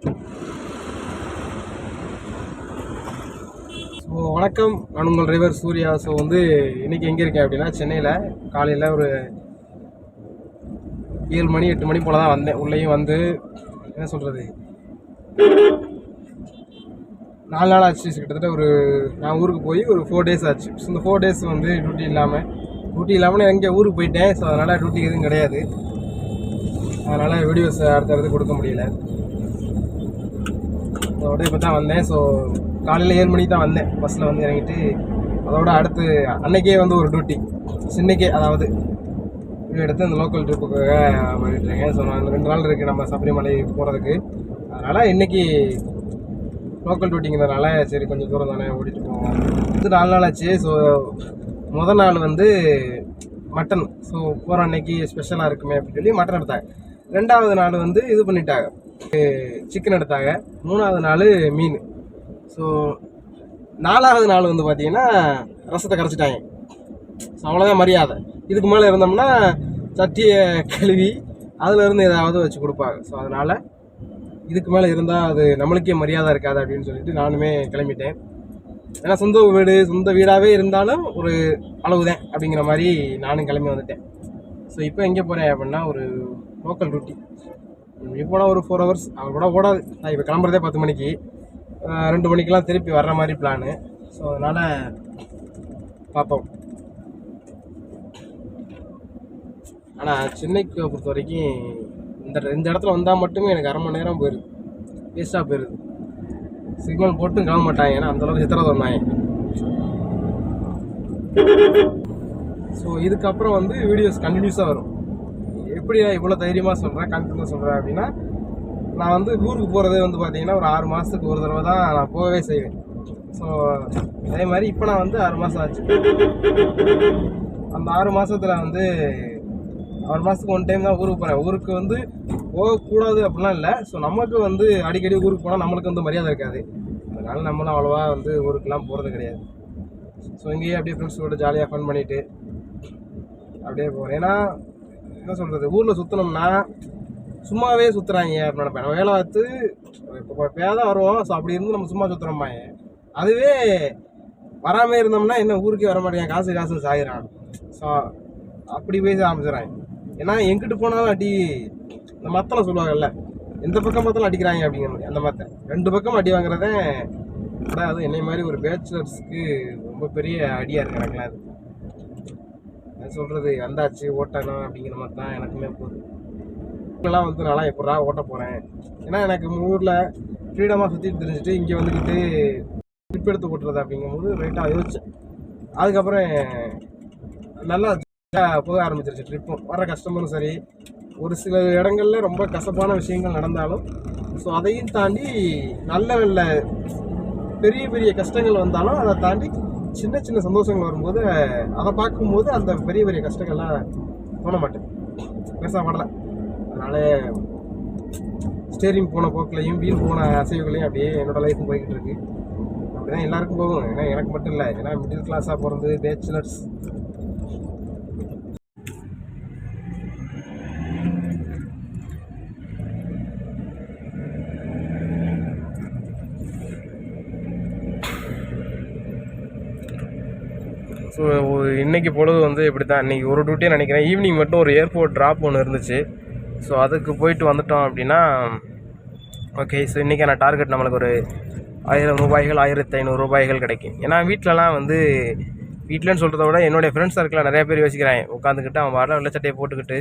So வணக்கம். நான் உங்கள் டிரைவர் சூர்யா. ஸோ வந்து இன்றைக்கி எங்கே இருக்கேன் அப்படின்னா சென்னையில் காலையில் ஒரு ஏழு மணி எட்டு மணி போல் தான் வந்தேன். உள்ளேயும் வந்து என்ன சொல்கிறது நாலு நாள் ஆச்சு. கிட்டத்தட்ட ஒரு நான் ஊருக்கு போய் ஒரு ஃபோர் டேஸ் ஆச்சு. ஸோ இந்த ஃபோர் டேஸ் வந்து டியூட்டி இல்லாமல் டியூட்டி இல்லாமல் நான் எங்கே ஊருக்கு போயிட்டேன். ஸோ அதனால் டியூட்டி எதுவும் கிடையாது. அதனால் வீடியோஸ் அடுத்தடுத்து கொடுக்க முடியல. அதோட இப்போ தான் வந்தேன். ஸோ காலையில் ஏழு மணிக்கு தான் வந்தேன். பஸ்ஸில் வந்து இறங்கிட்டு அதோட அடுத்து அன்னைக்கே வந்து ஒரு டியூட்டி சின்னக்கே அதாவது வீடியோ எடுத்து அந்த லோக்கல் ட்ரிப்புக்காக போயிட்டுருக்கேன் ஸோ நான் ரெண்டு நாள் இருக்குது நம்ம சபரிமலை போகிறதுக்கு அதனால் இன்னைக்கு லோக்கல் டியூட்டிங்கிறதுனால சரி கொஞ்சம் தூரம் தானே ஓடிட்டு போவோம். இது நாலு நாள் ஆச்சு. ஸோ முதல் நாள் வந்து மட்டன். ஸோ போகிற அன்னைக்கு ஸ்பெஷலாக இருக்குமே அப்படின்னு சொல்லி மட்டன் எடுத்தாங்க. ரெண்டாவது நாள் வந்து இது பண்ணிட்டாங்க. சிக்கன் எடுத்தாங்க. மூணாவது நாள் மீன். ஸோ நாலாவது நாள் வந்து பார்த்தீங்கன்னா ரசத்தை கரைச்சிட்டாங்க. ஸோ அவ்வளோதான் மரியாதை. இதுக்கு மேலே இருந்தோம்னா சட்டியை கழுவி அதுலேருந்து ஏதாவது வச்சு கொடுப்பாங்க. ஸோ அதனால் இதுக்கு மேலே இருந்தால் அது நம்மளுக்கே மரியாதை இருக்காது அப்படின்னு சொல்லிட்டு நானுமே கிளம்பிட்டேன். ஏன்னா சொந்த வீடு சொந்த வீடாகவே இருந்தாலும் ஒரு அளவு தான் அப்படிங்கிற மாதிரி நானும் கிளம்பி வந்துட்டேன். ஸோ இப்போ எங்கே போகிறேன் அப்படின்னா ஒரு லோக்கல் ரூட்டி இப்படி போனால் ஒரு ஃபோர் ஹவர்ஸ் அவர் கூட ஓடாது நான் இப்போ கிளம்புறதே பத்து மணிக்கு. ரெண்டு மணிக்கெலாம் திருப்பி வர்ற மாதிரி பிளானு ஸோ அதனால் பார்ப்போம் ஆனால் சென்னைக்கு பொறுத்த வரைக்கும் இந்த இந்த இடத்துல வந்தால் மட்டுமே எனக்கு அரை மணி நேரம் போயிடுது வேஸ்ட்டாக போயிடுது சிக்னல் போட்டும் கிளம்ப மாட்டாங்க. ஏன்னா அந்தளவுக்கு சித்திரத்தை வந்தாங்க ஸோ இதுக்கப்புறம் வந்து வீடியோஸ் கண்டினியூஸாக வரும். எப்படி நான் இவ்வளோ தைரியமாக சொல்கிறேன் கான்ஃபிடன்ஸ் சொல்கிறேன் அப்படின்னா நான் வந்து ஊருக்கு போகிறதே வந்து பார்த்தீங்கன்னா ஒரு ஆறு மாதத்துக்கு ஒரு தடவை தான் நான் போகவே செய்வேன். ஸோ அதே மாதிரி இப்போ நான் வந்து ஆறு மாதம் ஆச்சு. அந்த ஆறு மாதத்தில் வந்து ஆறு மாதத்துக்கு ஒன் டைம் தான் ஊருக்கு போகிறேன் ஊருக்கு வந்து போகக்கூடாது அப்படிலாம் இல்லை. ஸோ நமக்கு வந்து அடிக்கடி ஊருக்கு போனால் நம்மளுக்கு வந்து மரியாதை இருக்காது. அதனால நம்மளும் அவ்வளோவா வந்து ஊருக்குலாம் போகிறது கிடையாது. ஸோ இங்கேயே அப்படியே ஃப்ரெண்ட்ஸோட ஜாலியாக ஃபன் பண்ணிவிட்டு அப்படியே போகிறேன் ஏன்னா என்ன சொல்கிறது ஊரில் சுற்றினோம்னா சும்மாவே சுற்றுறாங்க அப்படின்னு நினைப்பேன். நம்ம வேலை பார்த்து இப்போ பேதான் வருவோம். ஸோ அப்படி இருந்து நம்ம சும்மா சுற்றுறோம்பாங்க அதுவே வராமல் இருந்தோம்னா என்ன ஊருக்கே வர மாட்டேங்க. காசு காசு சாயிறான் ஸோ அப்படி பேச ஆரம்பிச்சிடறாங்க ஏன்னா எங்கிட்டு போனாலும் அடி இந்த மத்தளம் சொல்லுவாங்கல்ல எந்த பக்கம் பார்த்தாலும் அடிக்கிறாங்க அப்படிங்கிற மாதிரி. அந்த மத்த ரெண்டு பக்கம் அடி வாங்குறதே கூட அதுவும் என்னை மாதிரி ஒரு பேச்சுலர்ஸ்க்கு ரொம்ப பெரிய அடியாக இருக்கு அது. என்ன சொல்கிறது வந்தாச்சு ஓட்டணும் அப்படிங்கிற மாதிரி தான் எனக்குமே போகுது. இப்பெல்லாம் வந்து நான்லாம் எப்படா ஓட்ட போகிறேன் ஏன்னா எனக்கு ஊரில் ஃப்ரீடமாக சுற்றிட்டு தெரிஞ்சுட்டு இங்கே வந்துக்கிட்டு ட்ரிப் எடுத்து ஓட்டுறது அப்படிங்கும்போது ரைட்டாக யோசித்தேன் அதுக்கப்புறம் நல்லா போக ஆரம்பிச்சிருச்சு ட்ரிப்பும் வர கஸ்டமரும் சரி ஒரு சில இடங்களில் ரொம்ப கசப்பான விஷயங்கள் நடந்தாலும் ஸோ அதையும் தாண்டி நல்ல நல்ல பெரிய பெரிய கஷ்டங்கள் வந்தாலும் அதை தாண்டி சின்ன சின்ன சந்தோஷங்கள் வரும்போது அதை பார்க்கும்போது அந்த பெரிய பெரிய கஷ்டங்கள்லாம் தோண மாட்டேன் பெருசாக படலை. அதனால ஸ்டேரிங் போன போக்கிலையும் வீல் போன அசைவுகளையும் அப்படியே என்னோடய லைஃப்பும் போய்கிட்டு இருக்கு. அப்படிதான் எல்லாருக்கும் போகும் ஏன்னா எனக்கு மட்டும் இல்லை. ஏன்னா மிடில் கிளாஸாக பிறந்து பேச்சுலர்ஸ் ஸோ இன்றைக்கி பொழுது வந்து இப்படி தான் இன்றைக்கி ஒரு டியூட்டியே நினைக்கிறேன். ஈவினிங் மட்டும் ஒரு ஏர்போர்ட் ட்ராப் ஒன்று இருந்துச்சு. ஸோ அதுக்கு போயிட்டு வந்துட்டோம் அப்படின்னா ஓகே ஸோ இன்றைக்கான டார்கெட் நம்மளுக்கு ஒரு ஆயிரம் ரூபாய்கள் ஆயிரத்தி ஐநூறு ரூபாய்கள் கிடைக்கும். ஏன்னா வீட்டிலலாம் வந்து வீட்டிலன்னு சொல்கிறத விட என்னுடைய ஃப்ரெண்ட்ஸ் சர்க்கிளில் நிறைய பேர் யோசிக்கிறாங்க. உட்காந்துக்கிட்டு அவன் வர வெள்ளச்சட்டையை போட்டுக்கிட்டு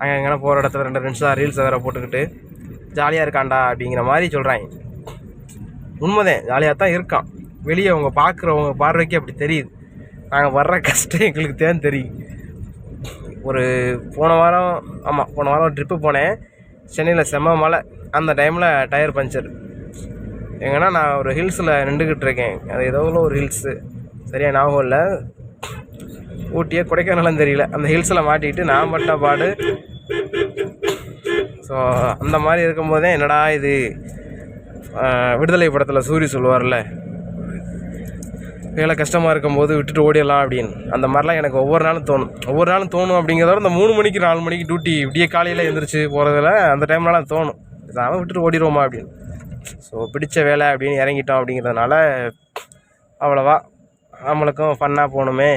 அங்கே எங்கன்னா போகிற இடத்துல ரெண்டு ரெண்டு ரீல்ஸ் வேறு போட்டுக்கிட்டு ஜாலியாக இருக்கான்டா அப்படிங்கிற மாதிரி சொல்கிறாங்க உண்மைதான். ஜாலியாக தான் இருக்கான். வெளியே அவங்க பார்க்குறவங்க பார்வைக்கு அப்படி தெரியுது. நாங்கள் வர்ற கஷ்டம் எங்களுக்கு தான் தெரியும். ஒரு போன வாரம் ஆமாம் போன வாரம் ட்ரிப்பு போனேன். சென்னையில் செம்ம மழை. அந்த டைமில் டயர் பஞ்சர் எங்கன்னா நான் ஒரு ஹில்ஸில் நின்றுக்கிட்டு இருக்கேன். அது ஏதோ ஒரு ஹில்ஸு. சரியாக ஞாபகம் இல்லை. ஊட்டியே கொடைக்கானலும் தெரியல. அந்த ஹில்ஸில் மாட்டிக்கிட்டு நான் பட்ட பாடு. ஸோ அந்த மாதிரி இருக்கும்போதே என்னடா இது? விடுதலை படத்தில் சூரி சொல்லுவார்ல. வேலை கஷ்டமாக இருக்கும்போது விட்டுட்டு ஓடிடலாம் அப்படின்னு. அந்த மாதிரிலாம் எனக்கு ஒவ்வொரு நாளும் தோணும். ஒவ்வொரு நாளும் தோணும் அப்படிங்கிறத இந்த மூணு மணிக்கு நாலு மணிக்கு டியூட்டி விடிய காலையில் எழுந்திரிச்சு போகிறதுல அந்த டைம்லலாம் தோணும். அவன் விட்டுட்டு ஓடிடுவோமா அப்படின்னு. ஸோ பிடிச்ச வேலை அப்படின்னு இறங்கிட்டோம் அப்படிங்கிறதுனால அவ்வளோவா. நம்மளுக்கும் ஃபன்னாக போகணுமே.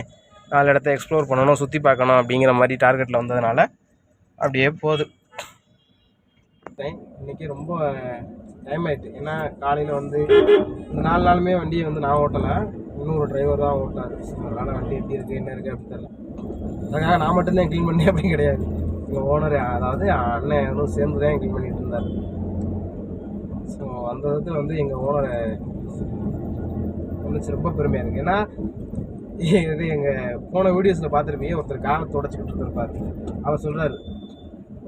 நாலு இடத்த எக்ஸ்ப்ளோர் பண்ணணும் சுற்றி பார்க்கணும் அப்படிங்கிற மாதிரி டார்கெட்டில் வந்ததுனால அப்படியே போகுது. இன்றைக்கி ரொம்ப டைம் ஆகிட்டு ஏன்னா காலையில் வந்து இந்த நாலு நாளுமே வண்டியை வந்து நான் ஓட்டலை. இன்னொரு டிரைவர் தான் ஓட்டார் அதனால் வண்டி எப்படி இருக்குது என்ன இருக்குது அப்படின்னு தெரியல. அதுக்காக நான் மட்டும்தான் க்ளீன் பண்ணி அப்படி கிடையாது. எங்கள் ஓனர் அதாவது அண்ணன் இன்னும் சேர்ந்து தான் க்ளீன் பண்ணிட்டு இருந்தார். ஸோ அந்த விதத்தில் வந்து எங்கள் ஓனரை நினச்சி ரொம்ப பெருமையாக இருக்குது ஏன்னா இது எங்கள் போன வீடியோஸில் பார்த்துருப்பீங்க ஒருத்தர் காரை தொடச்சிக்கிட்டு இருப்பார் அவர் சொல்கிறார்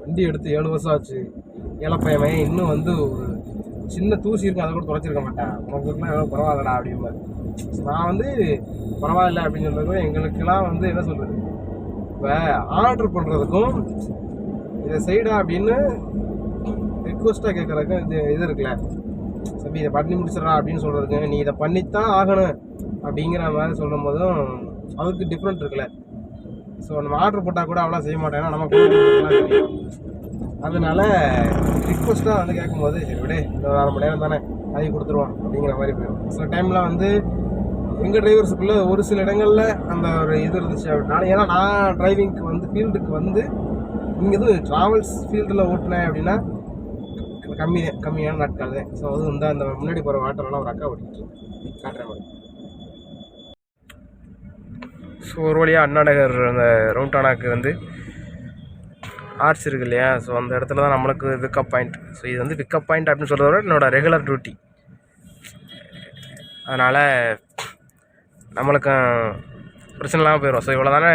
வண்டி எடுத்து ஏழு வருஷம் ஆச்சு. இளப்பையவன் இன்னும் வந்து ஒரு சின்ன தூசி இருக்கும் அதை கூட துடைச்சிருக்க மாட்டேன். உங்களுக்குலாம் எவ்வளோ பரவாயில்லடா அப்படிம்பார். நான் வந்து பரவாயில்ல அப்படின்னு சொல்றது எங்களுக்கெல்லாம் வந்து என்ன சொல்கிறது இப்போ ஆர்டர் பண்ணுறதுக்கும் இதை செய்டா அப்படின்னு ரிக்வஸ்ட்டாக கேட்குறதுக்கும் இது இது இருக்குல்ல. சரி இதை பண்ணி முடிச்சிடறா அப்படின்னு சொல்கிறதுக்கு நீ இதை பண்ணித்தான் ஆகணும் அப்படிங்கிற மாதிரி சொல்லும் போதும் அதுக்கு டிஃப்ரெண்ட் இருக்குல்ல. ஸோ நம்ம ஆர்டர் போட்டால் கூட அவ்வளோ செய்ய மாட்டேன்னா நமக்கு அதனால ரிக்வஸ்ட்டாக வந்து கேட்கும்போது சரி விடே இன்னொரு ஒரு அரை மணி நேரம் தானே அதையும் கொடுத்துருவோம் அப்படிங்கிற மாதிரி போயிடும். சில டைமில் வந்து எங்கள் டிரைவர்ஸுக்குள்ளே ஒரு சில இடங்களில் அந்த ஒரு இது இருந்துச்சு. அப்படின்னா ஏன்னா நான் டிரைவிங்க்கு வந்து ஃபீல்டுக்கு வந்து இங்கே இது ட்ராவல்ஸ் ஃபீல்டில் ஓட்டினேன் அப்படின்னா கம்மி கம்மியான நாட்கள் தான். ஸோ அது வந்து அந்த முன்னாடி போகிற வாட்டர்லாம் ஒரு அக்கா ஓட்டிக்கிட்டு காட்டுறேன் மாதிரி. ஸோ ஒரு வழியாக அண்ணா நகர் அந்த ரவுண்டானாக்கு வந்து ஆர்ச் இருக்கு இல்லையா? ஸோ அந்த இடத்துல தான் நம்மளுக்கு பிக்கப் பாயிண்ட் ஸோ இது வந்து பிக்கப் பாயிண்ட் அப்படின்னு சொல்கிறத விட என்னோடய ரெகுலர் டியூட்டி அதனால் நம்மளுக்கு பிரச்சனை இல்லாமல் போயிடும் ஸோ இவ்வளோ தானே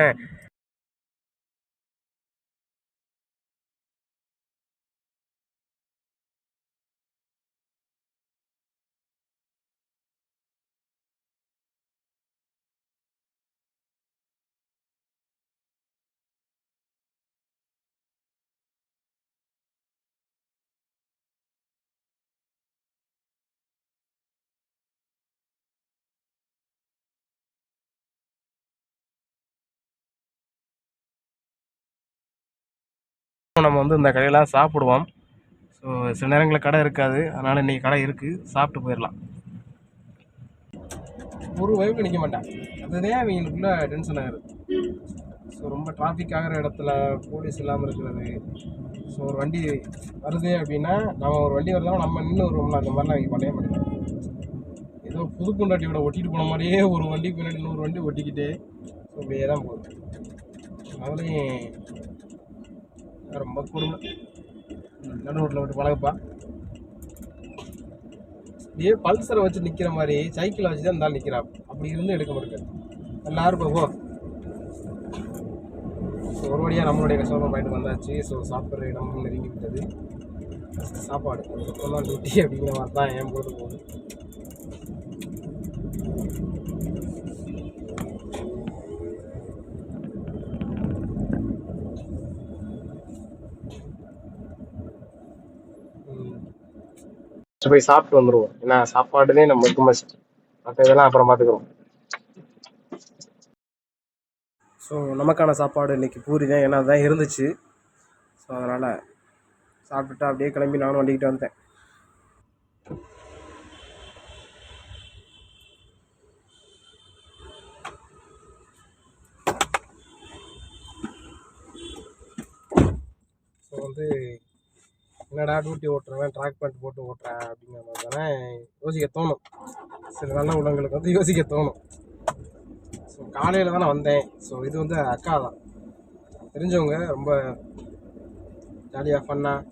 நம்ம வந்து இந்த கடையெல்லாம் சாப்பிடுவோம். ஸோ சில நேரங்களில் கடை இருக்காது. அதனால் இன்றைக்கி கடை இருக்குது சாப்பிட்டு போயிடலாம். ஒரு வயவில் நிற்க மாட்டேன். அதுதான் அவங்களுக்குள்ள டென்ஷன் ஆகுது ஸோ ரொம்ப டிராஃபிக் ஆகிற இடத்துல போலீஸ் இல்லாமல் இருக்கிறது. ஸோ ஒரு வண்டி வருது அப்படின்னா நம்ம ஒரு வண்டி வருதுன்னா நம்ம நின்று வருவோம்ல. அந்த மாதிரிலாம் அவங்க பண்ணவே மாட்டேன். ஏதோ புது பொண்டாட்டியோட ஒட்டிட்டு போன மாதிரியே ஒரு வண்டிக்கு பின்னாடி இன்னொரு வண்டி ஒட்டிக்கிட்டே ஸோ இப்படியே தான் போகுது. அதுலேயும் ரொம்ப கொடுமை நடு ரோட்டில் விட்டு பழகப்பா. இதே பல்சரை வச்சு நிற்கிற மாதிரி சைக்கிளை வச்சு தான் இருந்தாலும் நிற்கிறான் அப்படி இருந்து எடுக்க முடியாது எல்லாரும் போ. ஸோ ஒரு வழியாக நம்மளுடைய கஷ்டமாக பாயிண்ட் வந்தாச்சு. ஸோ சாப்பிட்ற இடமும் நெருங்கி விட்டது சாப்பாடு. அதுக்கப்புறம் தான் டியூட்டி அப்படிங்கிற மாதிரி தான் ஏன் போட்டு போகுது? போய் சாப்பிட்டு வந்துடுவோம் ஏன்னா சாப்பாடுனே நம்ம மஸ்ட் மற்ற இதெல்லாம் அப்புறம் பார்த்துக்குறோம் ஸோ நமக்கான சாப்பாடு இன்றைக்கி பூரி தான். ஏன்னா அதுதான் இருந்துச்சு. ஸோ அதனால் சாப்பிட்டுட்டு அப்படியே கிளம்பி நானும் வண்டிக்கிட்டு வந்தேன் ஸோ வந்து என்னடா டியூட்டி ஓட்டுறவன் ட்ராக் பேண்ட் போட்டு ஓட்டுறேன் அப்படிங்கிற மாதிரி தானே யோசிக்க தோணும். சில நல்ல உள்ளவங்களுக்கு வந்து யோசிக்க தோணும். ஸோ காலையில் தானே வந்தேன். ஸோ இது வந்து அக்கா தான். தெரிஞ்சவங்க ரொம்ப ஜாலியாக ஃபன்னாக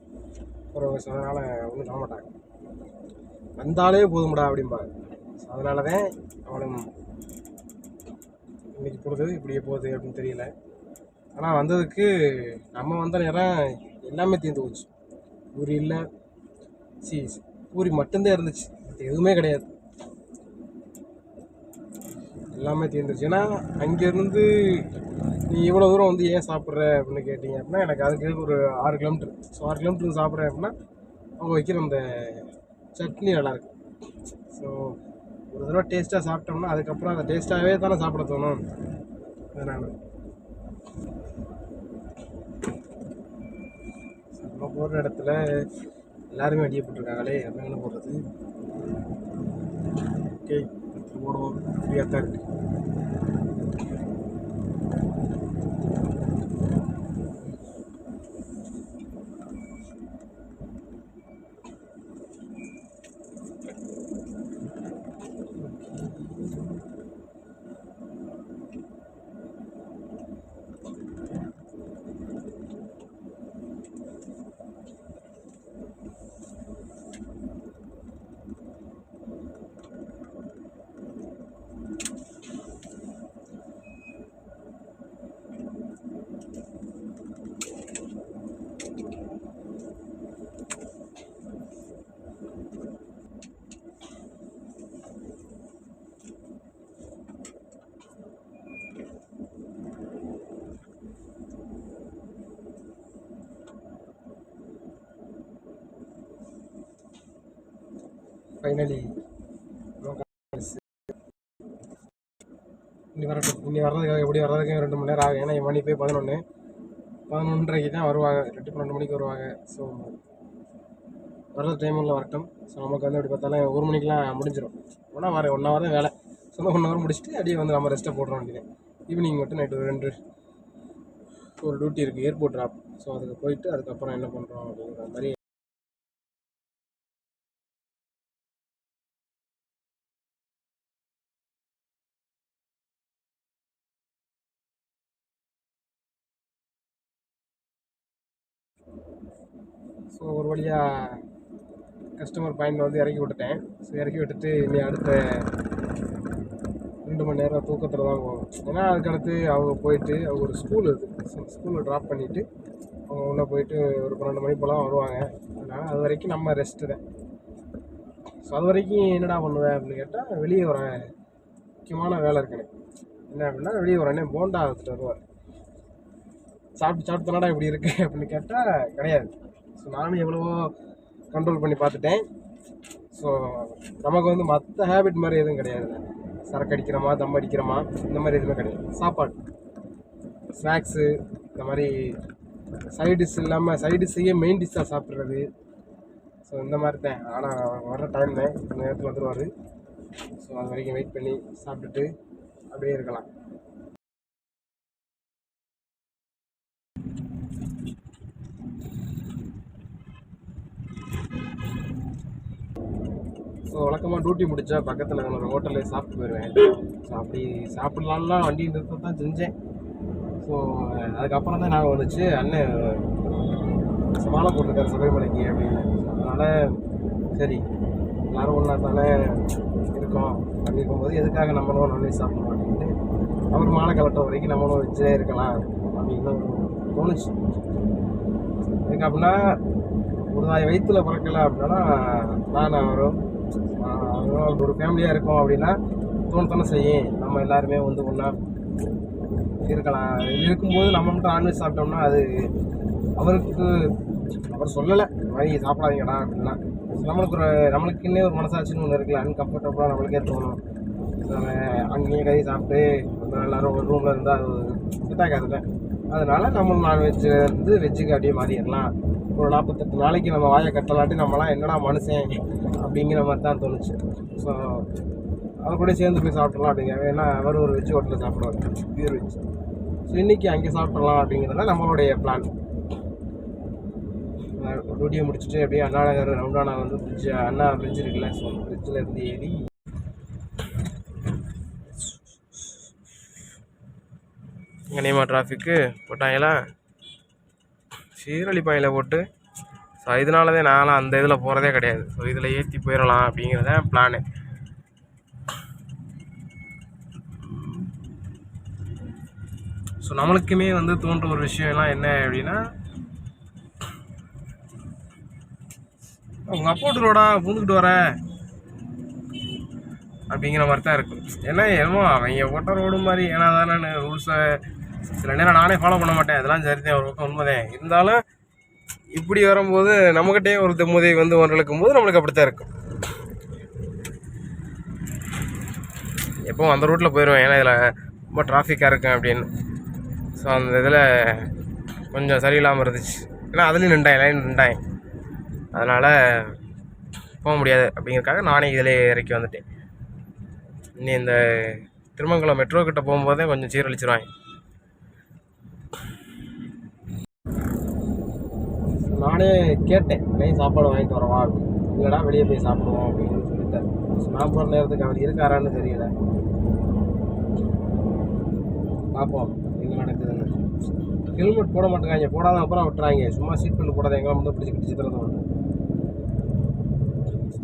போகிறவங்க ஸோ அதனால் ஒன்றும் சொல்ல மாட்டாங்க. வந்தாலே போதும்டா அப்படிம்பாங்க. ஸோ அதனால தான் அவளும் இன்னைக்கு பொழுது இப்படியே போகுது அப்படின்னு தெரியல. ஆனால் வந்ததுக்கு நம்ம வந்த நேரம் எல்லாமே தீர்ந்து போச்சு. பூரி இல்லை சி பூரி மட்டும்தான் இருந்துச்சு. மத்த எதுவுமே கிடையாது. எல்லாமே தீர்ந்துருச்சு. ஏன்னா அங்கேருந்து நீ இவ்வளோ தூரம் வந்து ஏன் சாப்பிட்ற அப்படின்னு கேட்டிங்க அப்படின்னா எனக்கு அதுக்கு ஒரு ஆறு கிலோமீட்டர் ஸோ ஆறு கிலோமீட்டர் சாப்பிட்றேன் அப்படின்னா அவங்க வைக்கிற அந்த சட்னி நல்லாயிருக்கு ஸோ ஒரு தடவை டேஸ்ட்டாக சாப்பிட்டோம்னா அதுக்கப்புறம் அந்த டேஸ்ட்டாகவே தானே சாப்பிட தோணும். அதனால். நம்ம போகிற இடத்துல எல்லாருமே அடியப்பட்டிருக்காங்களே நம்ம என்ன போடுறது? ஓகே போடுவோம். ஃப்ரீயாக தான் இருக்குது ஃபைனலி இன்னி வரட்டும் இன்னி வர்றதுக்காக எப்படி வர்றதுக்கு ரெண்டு மணி நேரம் ஆகும். ஏன்னா மணி போய் பதினொன்று பதினொன்றரைக்கு தான் வருவாங்க. ரெண்டு பன்னெண்டு மணிக்கு வருவாங்க. ஸோ வர்ற டைமில் வரட்டும். ஸோ நமக்கு வந்து எப்படி பார்த்தாலும் ஒரு மணிக்கெலாம் முடிஞ்சிடும் ஒன்றா வர ஒன் ஹவர் தான் வேலை. ஸோ ஒன் ஹவர் முடிச்சுட்டு அப்படியே வந்து நம்ம ரெஸ்ட்டை போடுற வேண்டியது. ஈவினிங் மட்டும் நைட்டு ஒரு ரெண்டு ஒரு டியூட்டி இருக்குது ஏர்போர்ட் ட்ராப் ஸோ அதுக்கு போயிட்டு அதுக்கப்புறம் என்ன பண்ணுறோம் அப்படிங்கிற மாதிரி ஒரு வழியாக கஸ்டமர் பாயிண்ட் வந்து இறக்கி விட்டுட்டேன். ஸோ இறக்கி விட்டுட்டு இனி அடுத்த ரெண்டு மணி நேரம் தூக்கத்தில் தான் போகும் ஏன்னா அதுக்கடுத்து அவங்க போயிட்டு அவங்க ஒரு ஸ்கூல் இருக்குது ஸ்கூலில் ட்ராப் பண்ணிவிட்டு அவங்க உள்ளே போயிட்டு ஒரு பன்னெண்டு மணி போலாம் வருவாங்க. அதனால் அது வரைக்கும் நம்ம ரெஸ்ட்டு தான். ஸோ அது வரைக்கும் என்னடா பண்ணுவேன் அப்படின்னு கேட்டால் வெளியே வரேன் முக்கியமான வேலை இருக்கு எனக்கு. என்ன அப்படின்னா வெளியே வரேனே போண்டா எடுத்துகிட்டு வருவார். சாப்பிட்டு சாப்பிட்டு தானடா இப்படி இருக்கு அப்படின்னு கேட்டால் கிடையாது. ஸோ நானும் எவ்வளவோ கண்ட்ரோல் பண்ணி பார்த்துட்டேன். ஸோ நமக்கு வந்து மற்ற ஹேபிட் மாதிரி எதுவும் கிடையாது. சரக்கு அடிக்கிறோமா தம் அடிக்கிறோமா இந்த மாதிரி எதுவுமே கிடையாது. சாப்பாடு. ஸ்நாக்ஸு இந்த மாதிரி சைட் டிஷ் இல்லாமல் சைட் டிஷ்ஷையே மெயின் டிஷ்ஷாக சாப்பிட்றது. ஸோ இந்த மாதிரி தான். ஆனால் வர்ற டைம் தான். இந்த நேரத்தில் வந்துடுவார் ஸோ அது வரைக்கும் வெயிட் பண்ணி சாப்பிட்டுட்டு அப்படியே இருக்கலாம். ஸோ வழக்கமாக டியூட்டி முடித்தா பக்கத்தில் ஒரு ஹோட்டலில் சாப்பிட்டு போயிடுவேன் ஸோ அப்படி சாப்பிட்லான்லாம் வண்டி நிறுத்த தான் செஞ்சேன். ஸோ அதுக்கப்புறம் தான் நாங்கள் வந்துச்சு அண்ணன் சமாளம் போட்டிருக்காரு சபைமலைக்கு அப்படின்னு. அதனால் சரி எல்லாரும் ஒன்றா தானே இருக்கோம். அப்படி இருக்கும்போது எதுக்காக நம்மளும் நான்வெஜ் சாப்பிடணும் அப்படின்னு அவர் மாலை கலட்ட வரைக்கும் நம்மளும் வச்சே இருக்கலாம் அப்படின்னு தோணுச்சு. எனக்கு அப்படின்னா ஒரு நாய் வயிற்றுல பிறக்கல அப்படின்னா நான் அவரும் ஒரு ஃபேமிலியாக இருக்கோம் அப்படின்னா தோணுத்தானே செய்யும். நம்ம எல்லாருமே வந்து ஒன்றா இருக்கலாம். இருக்கும்போது நம்ம மட்டும் நான்வெஜ் சாப்பிட்டோம்னா அது அவருக்கு அவர் சொல்லலை. வாங்கி மாதிரி சாப்பிடாதீங்கடா அப்படின்னா. நம்மளுக்கு ஒரு நம்மளுக்குன்னே ஒரு மனசாட்சின்னு ஒன்று இருக்குல்ல. அன்கம்ஃபர்டபுளாக நம்மளுக்கே தோணும். நம்ம அங்கேயே கறி சாப்பிட்டு எல்லாரும் ஒரு ரூமில் இருந்தால் அது செட் ஆகாதுல்ல. அதனால நம்ம நான்வெஜ் வந்து வெஜ்ஜுக்கு அப்படியே மாறிடலாம். ஒரு நாற்பத்தெட்டு நாளைக்கு நம்ம வாயை கட்டலாட்டி நம்மலாம் என்னடா மனுஷன் அப்படிங்கிற மாதிரி தான் தோணுச்சு. ஸோ அவர் கூட சேர்ந்து போய் சாப்பிட்றலாம் அப்படிங்க. ஏன்னா அவர் ஒரு வெஜ் ஹோட்டலில் சாப்பிடுவார். பியூர் வெஜ் ஸோ இன்றைக்கி அங்கே சாப்பிட்றலாம் அப்படிங்கிறது தான் நம்மளுடைய பிளான் டியூட்டியை முடிச்சுட்டு அப்படியே அண்ணா நகர் ரவுண்டானா வந்து ஃப்ரிட்ஜ் அண்ணா ஃப்ரிட்ஜ் இருக்குல்ல ஸோ ஃப்ரிட்ஜில் இருந்து ஏறி கனியமா டிராஃபிக்கு போட்டாங்களா? சீரழிப்பாயில் போட்டு ஸோ இதனால தான் நான்லாம் அந்த இதில் போகிறதே கிடையாது. ஸோ இதில் ஏற்றி போயிடலாம் அப்படிங்கிறது தான் பிளானு ஸோ நம்மளுக்குமே வந்து தோன்ற ஒரு விஷயம்லாம் என்ன அப்படின்னா உங்கள் அப்போட்டு ரோடா பூந்துக்கிட்டு வர அப்படிங்கிற மாதிரி தான் இருக்கும். ஏன்னா என்னமோ அவங்க போட்ட ரோடு மாதிரி ஏன்னா தானே ரூல்ஸை சில நேரம் நானே ஃபாலோ பண்ண மாட்டேன். அதெல்லாம் சரிதான் ஒரு பக்கம் உண்மைதான். இருந்தாலும் இப்படி வரும்போது நம்மக்கிட்டே ஒரு தெம்முதை வந்து ஒன்றெழுக்கும் போது நம்மளுக்கு அப்படித்தான் இருக்கும். எப்போவும் அந்த ரூட்டில் போயிடுவேன் ஏன்னா இதில் ரொம்ப டிராஃபிக்காக இருக்கும் அப்படின்னு. ஸோ அந்த இதில் கொஞ்சம் சரியில்லாமல் இருந்துச்சு. ஏன்னா அதுலேயும் நின்றாய் லைன் நின்றாய் அதனால் போக முடியாது அப்படிங்கிறதுக்காக நானே இதிலே இறக்கி வந்துட்டேன். இனி இந்த திருமங்கலம் மெட்ரோ கிட்ட போகும்போதே கொஞ்சம் சீரழிச்சிருவாங்க. நானே கேட்டேன் வெளியே சாப்பாடு வாங்கிட்டு வரவா? அப்படின்னு இல்லைடா வெளியே போய் சாப்பிடுவோம் அப்படின்னு சொல்லிட்டாரு நான் போகிற நேரத்துக்கு அவர் இருக்காரான்னு தெரியல. பார்ப்போம் என்ன நடக்குதுன்னு. ஹெல்மெட் போட மாட்டேங்காங்க போடாத அப்புறம் விட்டுறாங்க. சும்மா சீட் பெல்ட் போடாத எங்களை மட்டும் பிடிச்சி பிடிச்சி தரது ஒன்று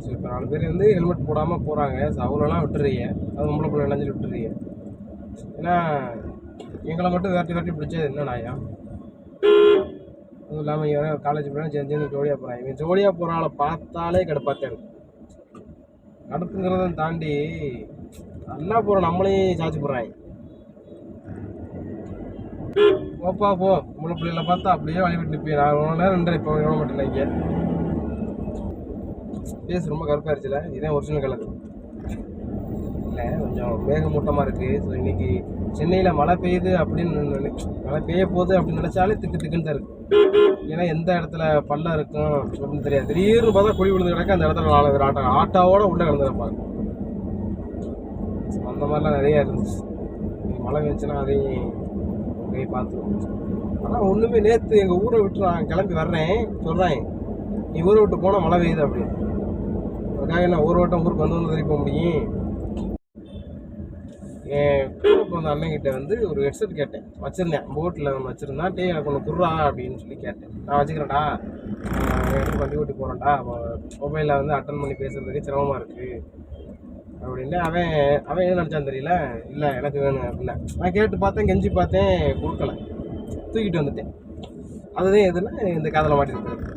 சரி இப்போ நாலு பேர் வந்து ஹெல்மெட் போடாமல் போகிறாங்க ஸோ அவங்களெல்லாம் விட்டுறீங்க. அது நம்மளை பிள்ளை நினைஞ்சு விட்டுறீங்க. ஏன்னா எங்களை மட்டும் விரட்டி விரட்டி பிடிச்சது என்ன நாயா? அதுவும் இல்லாமல் இவன் காலேஜ் போனால் சேர்ந்து சேர்ந்து ஜோடியாக போகிறான் இவன் ஜோடியாக போகிற ஆளை பார்த்தாலே கடுப்பாத்தான் இருக்கு கடுப்புங்கிறத தாண்டி நல்லா போகிற நம்மளையும் சாச்சு போடுறாங்க போப்பா போ. முழு பிள்ளைகளை பார்த்தா அப்படியே வழிபட்டு நிற்பேன் நான் இவ்வளோ நேரம் நின்று இப்போ எவ்வளோ மாட்டேன் இங்கே. பேசு ரொம்ப கருப்பாயிருச்சுல இதான் ஒரிஜினல் கலர் இல்லை கொஞ்சம் மேகமூட்டமாக இருக்குது ஸோ இன்னைக்கு சென்னையில் மழை பெய்யுது அப்படின்னு மழை பெய்ய போகுது அப்படின்னு நினச்சாலே திக்கு திக்குன்னு தான் இருக்குது ஏன்னா எந்த இடத்துல பள்ளம் இருக்கும் அப்படின்னு தெரியாது. திடீர்னு பார்த்தா குழி விழுந்து கிடக்க அந்த இடத்துல நாலு பேர் ஆட்டோ ஆட்டோவோட உள்ளே கிடந்துருப்பாங்க அந்த மாதிரிலாம் நிறையா இருந்துச்சு. மழை வந்துச்சுன்னா அதையும் போய் பார்த்துருவோம். ஆனால் ஒன்றுமே நேற்று எங்கள் ஊரை விட்டு நான் கிளம்பி வர்றேன் சொல்கிறேன் நீ ஊரை விட்டு போனால் மழை பெய்யுது அப்படின்னு. அதுக்காக என்ன ஊரோட்டம் விட்டம் ஊருக்கு வந்து வந்து போக முடியும்? கூட பிறந்த அண்ணன்கிட்ட வந்து ஒரு ஹெட்செட் கேட்டேன். வச்சுருந்தேன். போட்டில் ஒன்று வச்சுருந்தான் டே எனக்கு ஒன்று குர்றா அப்படின்னு சொல்லி கேட்டேன். நான் வச்சுக்கிறேன்டா. நான் எடுத்து வண்டி ஓட்டி போகிறேன்டா மொபைலில் வந்து அட்டன் பண்ணி பேசுகிறதுக்கு சிரமமாக இருக்குது அப்படின்ட்டு அவன் அவன் என்ன நினச்சான்னு தெரியல. இல்லை எனக்கு வேணும் அப்படின்னா. நான் கேட்டு பார்த்தேன் கெஞ்சி பார்த்தேன் கொடுக்கல. தூக்கிட்டு வந்துட்டேன். அதுதான் எதுனா இந்த காதில் மாட்டிருக்கு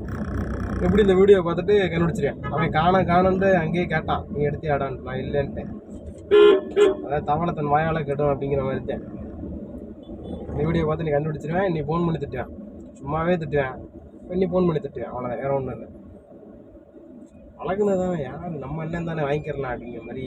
எப்படி இந்த வீடியோ பார்த்துட்டு கண்டுபிடிச்சிருக்கேன் அவன் காண காணன்ட்டு அங்கேயே கேட்டான். நீ எடுத்து ஆடான்ட்டு நான் இல்லைன்ட்டேன். அதாவது தவளை தன் வாயால் கெடும் அப்படிங்கிற மாதிரி தான். இந்த வீடியோ பார்த்து நீ கண்டுபிடிச்சிருவேன் நீ ஃபோன் பண்ணி திட்டுவேன். சும்மாவே திட்டுவேன். நீ ஃபோன் பண்ணி திட்டுவேன். அவ்வளோதான் வேற ஒன்றும் இல்லை. பழகுனதான் யார் நம்ம அண்ணன் தானே வாங்கிக்கிறலாம் அப்படிங்கிற மாதிரி